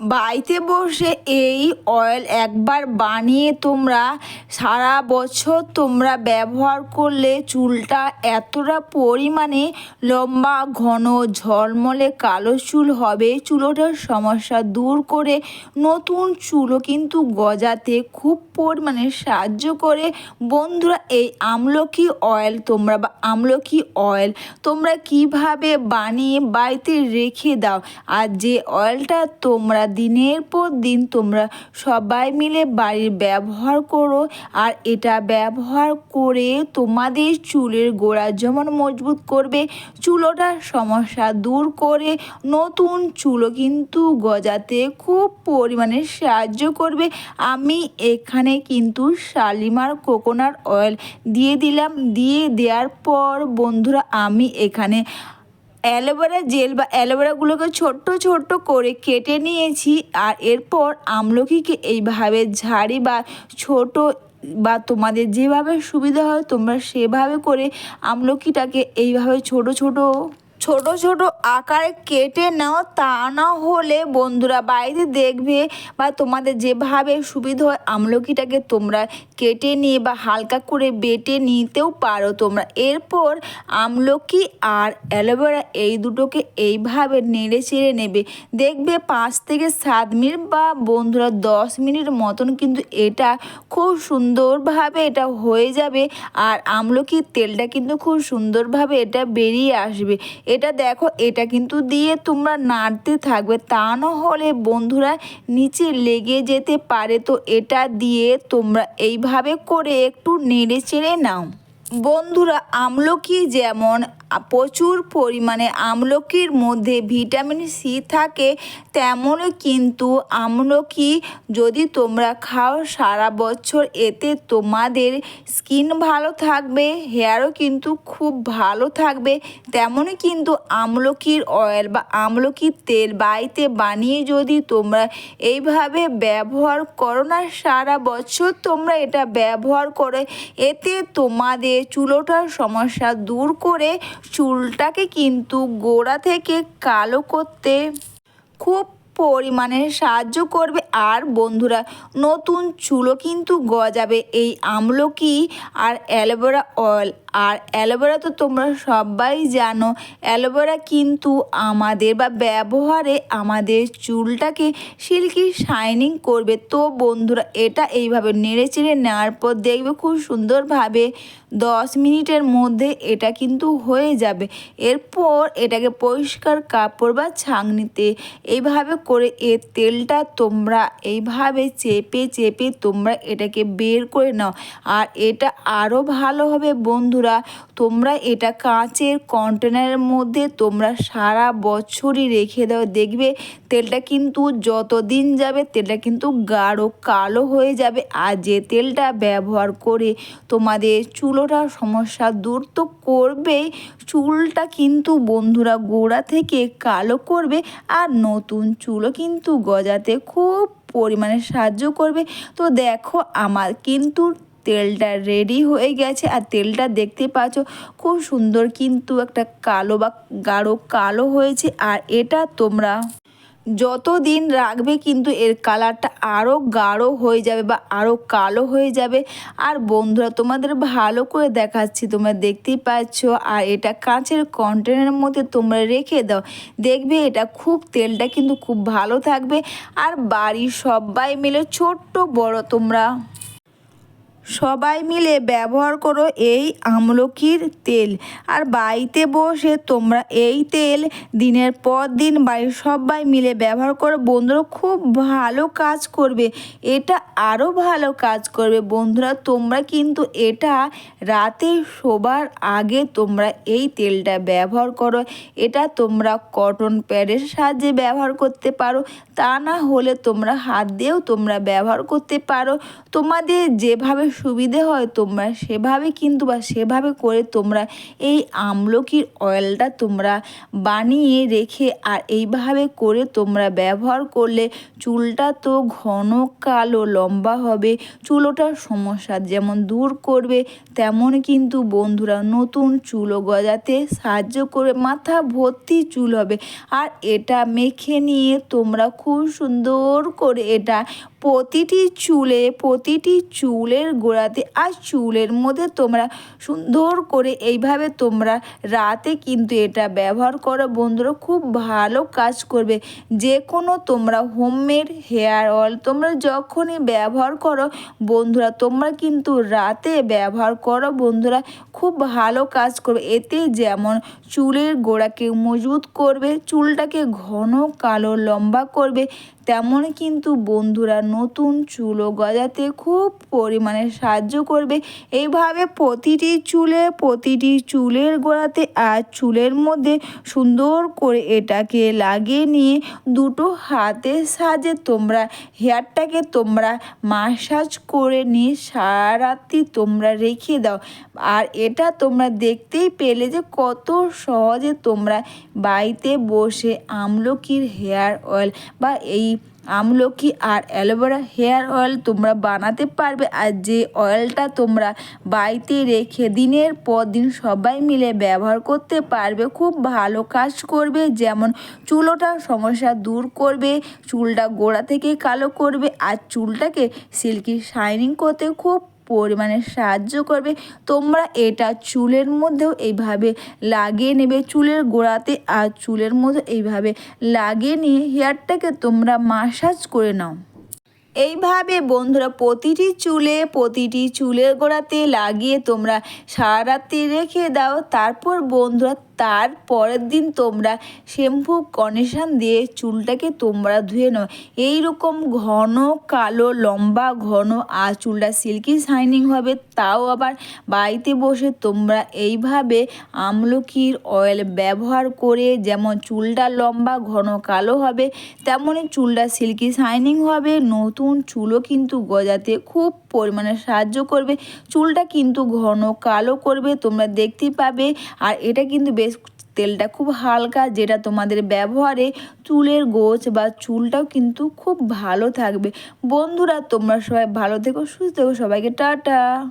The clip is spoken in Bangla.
বাড়িতে বসে এই অয়েল একবার বানিয়ে তোমরা সারা বছর তোমরা ব্যবহার করলে চুলটা এতটা পরিমাণে লম্বা, ঘন, ঝলমলে কালো চুল হবে। চুলোটার সমস্যা দূর করে নতুন চুলও কিন্তু গজাতে খুব পরিমাণে সাহায্য করে। বন্ধুরা, এই আমলকি অয়েল তোমরা বা আমলকি অয়েল তোমরা কীভাবে বানিয়ে বাড়িতে রেখে দাও? আর যে অয়েলটা তোমরা দিনের পর দিন তোমরা সবাই মিলে বাড়ির ব্যবহার করো, আর এটা ব্যবহার করে তোমাদের চুলের গোড়া যেমন মজবুত করবে, চুলোটার সমস্যা দূর করে নতুন চুলো কিন্তু গজাতে খুব পরিমাণে সাহায্য করবে। আমি এখানে কিন্তু শালিমার কোকোনাট অয়েল দিয়ে দিলাম। দিয়ে দেওয়ার পর বন্ধুরা, আমি এখানে অ্যালোভেরা জেল বা অ্যালোভেরাগুলোকে ছোট্ট ছোট্ট করে কেটে নিয়েছি আর এরপর আমলকিকে এইভাবে ঝাড়ি বা ছোট বা তোমাদের যেভাবে সুবিধা হয় তোমরা সেভাবে করে আমলকিটাকে এইভাবে ছোট ছোট ছোট ছোট আকারে কেটে নাও, তা না হলে বন্ধুরা বাড়িতে দেখবে বা তোমাদের যেভাবে সুবিধা হয় আমলকিটাকে তোমরা কেটে নিয়ে বা হালকা করে বেটে নিতেও পারো তোমরা। এরপর আমলকি আর অ্যালোভেরা এই দুটোকে এইভাবে নেড়ে চেড়ে নেবে। দেখবে পাঁচ থেকে সাত মিনিট বা বন্ধুরা দশ মিনিট মতন কিন্তু এটা খুব সুন্দরভাবে এটা হয়ে যাবে আর আমলকির তেলটা কিন্তু খুব সুন্দরভাবে এটা বেরিয়ে আসবে। এটা দেখো, এটা কিন্তু দিয়ে তোমরা নাড়তে থাকবে। তা না হলে বন্ধুরা নিচে লেগে যেতে পারে। তো এটা দিয়ে তোমরা এইভাবে করে একটু নেড়ে চেড়ে নাও। বন্ধুরা, আমলকি যেমন প্রচুর পরিমাণে আমলকির মধ্যে ভিটামিন সি থাকে, তেমনই কিন্তু আমলকি যদি তোমরা খাও সারা বছর, এতে তোমাদের স্কিন ভালো থাকবে, হেয়ারও কিন্তু খুব ভালো থাকবে। তেমনই কিন্তু আমলকির অয়েল বা আমলকির তেল বাড়িতে বানিয়ে যদি তোমরা এইভাবে ব্যবহার করো না, সারা বছর তোমরা এটা ব্যবহার করে, এতে তোমাদের চুলোটার সমস্যা দূর করে চুলটাকে কিন্তু গোড়া থেকে কালো করতে খুব পরিমাণে সাহায্য করবে। আর বন্ধুরা, নতুন চুলও কিন্তু গজাবে। এই আমলকি আর অ্যালোভেরা অয়েল আর অ্যালোভেরা তো তোমরা সবাই জানো, অ্যালোভেরা কিন্তু আমাদের বা ব্যবহারে আমাদের চুলটাকে সিল্কি শাইনিং করবে। তো বন্ধুরা, এটা এইভাবে নেড়ে চেড়ে নেওয়ার পর দেখবে খুব সুন্দরভাবে দশ মিনিটের মধ্যে এটা কিন্তু হয়ে যাবে। এরপর এটাকে পরিষ্কার কাপড় বা ছাঁকনিতে এইভাবে করে এর তেলটা তোমরা এইভাবে চেপে চেপে তোমরা এটাকে বের করে নাও। আর এটা আরও ভালো হবে বন্ধুরা তোমরা এটা কাঁচের কন্টেনারের মধ্যে তোমরা সারা বছরই রেখে দাও। দেখবে তেলটা কিন্তু যত দিন যাবে তেলটা কিন্তু গাঢ় কালো হয়ে যাবে। আর যে তেলটা ব্যবহার করে তোমাদের চুলোটার সমস্যা দূর তো করবেই, চুলটা কিন্তু বন্ধুরা গোড়া থেকে কালো করবে আর নতুন চুলও কিন্তু গজাতে খুব পরিমাণে সাহায্য করবে। তো দেখো, আমার কিন্তু তেলটা রেডি হয়ে গেছে আর তেলটা দেখতে পাচ্ছ খুব সুন্দর কিন্তু একটা কালো বা গাঢ় কালো হয়েছে। আর এটা তোমরা যত দিন রাখবে কিন্তু এর কালারটা আরও গাঢ় হয়ে যাবে বা আরও কালো হয়ে যাবে। আর বন্ধুরা, তোমাদের ভালো করে দেখাচ্ছি, তোমরা দেখতেই পাচ্ছ। আর এটা কাঁচের কন্টেনারের মধ্যে তোমরা রেখে দাও। দেখবে এটা খুব, তেলটা কিন্তু খুব ভালো থাকবে। আর বাড়ির সবাই মিলে ছোট্ট বড় তোমরা সবাই মিলে ব্যবহার করো এই আমলকির তেল। আর বাড়িতে বসে তোমরা এই তেল দিনের পর দিন বাড়ির সবাই মিলে ব্যবহার করো। বন্ধুরা, খুব ভালো কাজ করবে। এটা আরও ভালো কাজ করবে। বন্ধুরা, তোমরা কিন্তু এটা রাতে শোবার আগে তোমরা এই তেলটা ব্যবহার করো। এটা তোমরা কটন প্যাডের সাহায্যে ব্যবহার করতে পারো। তা না হলে তোমরা হাত দিয়েও তোমরা ব্যবহার করতে পারো। তোমাদের যেভাবে সুবিধে হয় তোমরা সেভাবে কিন্তু বা সেভাবে করে তোমরা এই আমলকির অয়েলটা তোমরা বানিয়ে রেখে আর এইভাবে করে তোমরা ব্যবহার করলে চুলটা তো ঘন কালো লম্বা হবে চুলোটার সমস্যা যেমন দূর করবে, তেমন কিন্তু বন্ধুরা নতুন চুলও গজাতে সাহায্য করে মাথা ভর্তি চুল হবে। আর এটা মেখে নিয়ে তোমরা খুব সুন্দর করে এটা প্রতিটি চুলে, প্রতিটি চুলের গোড়াতে আর চুলের মধ্যে তোমরা সুন্দর করে এইভাবে তোমরা রাতে কিন্তু এটা ব্যবহার করো। বন্ধুরা, খুব ভালো কাজ করবে। যে কোনো তোমরা হোমমেড হেয়ার অয়েল তোমরা যখনই ব্যবহার করো, বন্ধুরা, তোমরা কিন্তু রাতে ব্যবহার করো। বন্ধুরা, খুব ভালো কাজ করবে। এতে যেমন চুলের গোড়াকে মজবুত করবে, চুলটাকে ঘন কালো লম্বা করবে Oui. তেমন কিন্তু বন্ধুরা নতুন চুলও গজাতে খুব পরিমাণে সাহায্য করবে। এইভাবে প্রতিটি চুলে, প্রতিটি চুলের গোড়াতে আর চুলের মধ্যে সুন্দর করে এটাকে লাগিয়ে নিয়ে দুটো হাতের সাহায্যে তোমরা হেয়ারটাকে তোমরা মাসাজ করে নিয়ে সারা রাত্রি তোমরা রেখে দাও। আর এটা তোমরা দেখতেই পেলে যে কত সহজে তোমরা বাড়িতে বসে আমলকির হেয়ার অয়েল বা এই আমলকি আর অ্যালোভেরা হেয়ার অয়েল তোমরা বানাতে পারবে আর যে অয়েলটা তোমরা বাড়িতে রেখে দিনের পর দিন সবাই মিলে ব্যবহার করতে পারবে, খুব ভালো কাজ করবে। যেমন চুলোটার সমস্যা দূর করবে, চুলটা গোড়া থেকে কালো করবে আর চুলটাকে সিল্কি শাইনিং করতে খুব পরিমাণে সাহায্য করবে। তোমরা এটা চুলের মধ্যেও এইভাবে লাগিয়ে নেবে। চুলের গোড়াতে আর চুলের মধ্যে এইভাবে লাগিয়ে নিয়ে হেয়ারটাকে তোমরা মাসাজ করে নাও। এইভাবে বন্ধুরা প্রতিটি চুলে, প্রতিটি চুলের গোড়াতে লাগিয়ে তোমরা সারা রাত্রি রেখে দাও। তারপর বন্ধুরা তার পরের দিন তোমরা শ্যাম্পু কন্ডিশন দিয়ে চুলটাকে তোমরা ধুয়ে নাও। এইরকম ঘন, কালো, লম্বা, ঘন আর চুলটা সিল্কি শাইনিং হবে, তাও আবার বাড়িতে বসে তোমরা এইভাবে আমলকির অয়েল ব্যবহার করে যেমন চুলটা লম্বা, ঘন, কালো হবে তেমনই চুলটা সিল্কি শাইনিং হবে, নতুন চুলও কিন্তু গজাতে খুব পরিমাণে সাহায্য করবে। চুলটা কিন্তু ঘন, কালো করবে, তোমরা দেখতে পাবে। আর এটা কিন্তু বেশ তেলটা খুব হালকা, যেটা তোমাদের ব্যবহারে চুলের গোছ বা চুলটাও কিন্তু খুব ভালো থাকবে। বন্ধুরা, তোমরা সবাই ভালো থেকো, সুস্থ থেকো, সবাইকে টাটা।